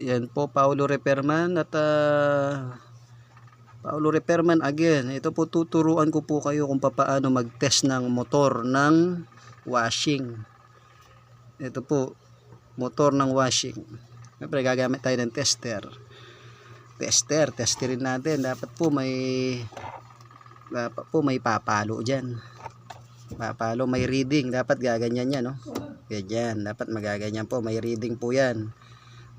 Yan po, Paulo Repairman at ah, Paulo Repairman again. Ito po tuturuan ko po kayo kung paano mag-test ng motor ng washing. Ito po, motor ng washing. Siyempre gagamit tayo ng tester. Tester, testerin natin. Dapat po may dapat po may papalo dyan. Papalo, may reading. Dapat gaganyan yan, no? Ganyan. Dapat magaganyan po. May reading po yan.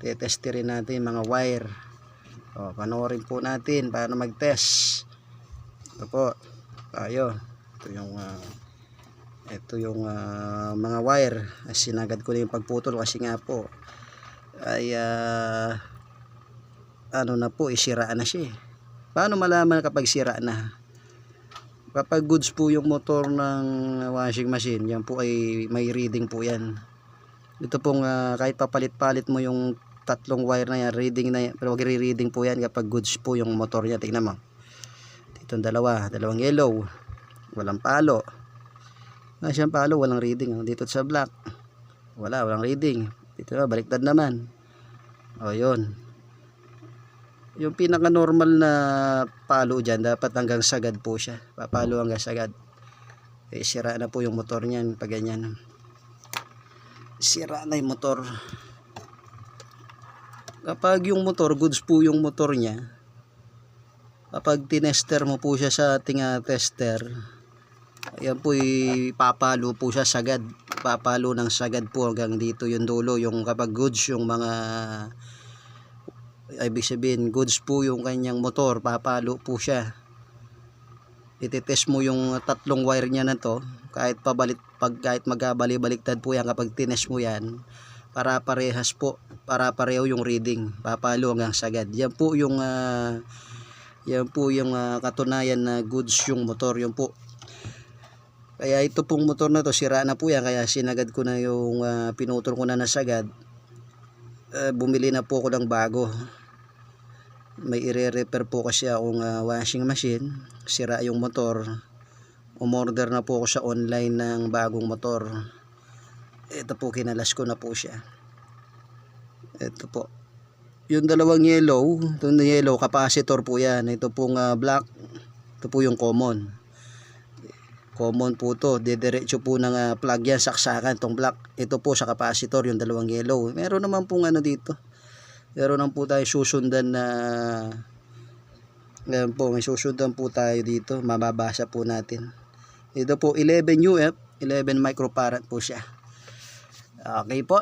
Tetesterin natin yung mga wire. O, panoorin po natin paano mag-test. Ito po. Tayo. Ito yung ah, ito yung ah, mga wire. Sinagad ko na yung pagputol kasi nga po ay ah, ano na po, isira na siya eh. Paano malaman kapag sira na? Kapag goods po yung motor ng washing machine, yan po ay may reading po yan. Ito pong ah, kahit papalit-palit mo yung tatlong wire na yan, reading na yan, pero magre-reading po yan kapag goods po yung motor niya. Tingnan mo. Dito dalawa, dalawang yellow. Walang palo. Na siyang palo, walang reading. Dito sa black. Wala, walang reading. Dito na, baliktad naman. O, yun. Yung pinaka-normal na palo dyan, dapat hanggang sagad po siya. Papalo hanggang sagad. Eh, sira na po yung motor niyan pag ganyan. Sira na yung motor. Kapag yung motor, goods po yung motor niya, kapag tinester mo po siya sa ating tester, ayan po papalo po siya sagad. Papalo ng sagad po hanggang dito yung dulo. Yung kapag goods yung mga ibig sabihin goods po yung kanyang motor papalo po siya ititest mo yung tatlong wire niya na to kahit pabalit pag kahit magkabali-baliktad po yan kapag tinest mo yan para parehas po para pareho yung reading. Papalo hanggang sagad. Yan po yung ah, yan po yung ah, katunayan na goods yung motor yun po. Kaya ito pong motor na to sira na po yan. Kaya sinagad ko na yung ah, pinutol ko na na sagad. Eh, bumili na po ako ng bago. May ire-repair po kasi akong ah, washing machine. Sira yung motor. Umorder na po ako sa online ng bagong motor ito po kinalas ko na po siya. Ito po. Yung dalawang yellow itong yellow capacitor po yan. Ito pong ah, black. Ito po yung common. Common po to. Didiretso po ng ah, plug yan saksakan tong black. Ito po sa capacitor yung dalawang yellow. Meron naman pong ano dito. Meron naman po tayo susundan na ngayon po may susundan po tayo dito. Mababasa po natin. Ito po 11 UF 11 microfarad po siya okay po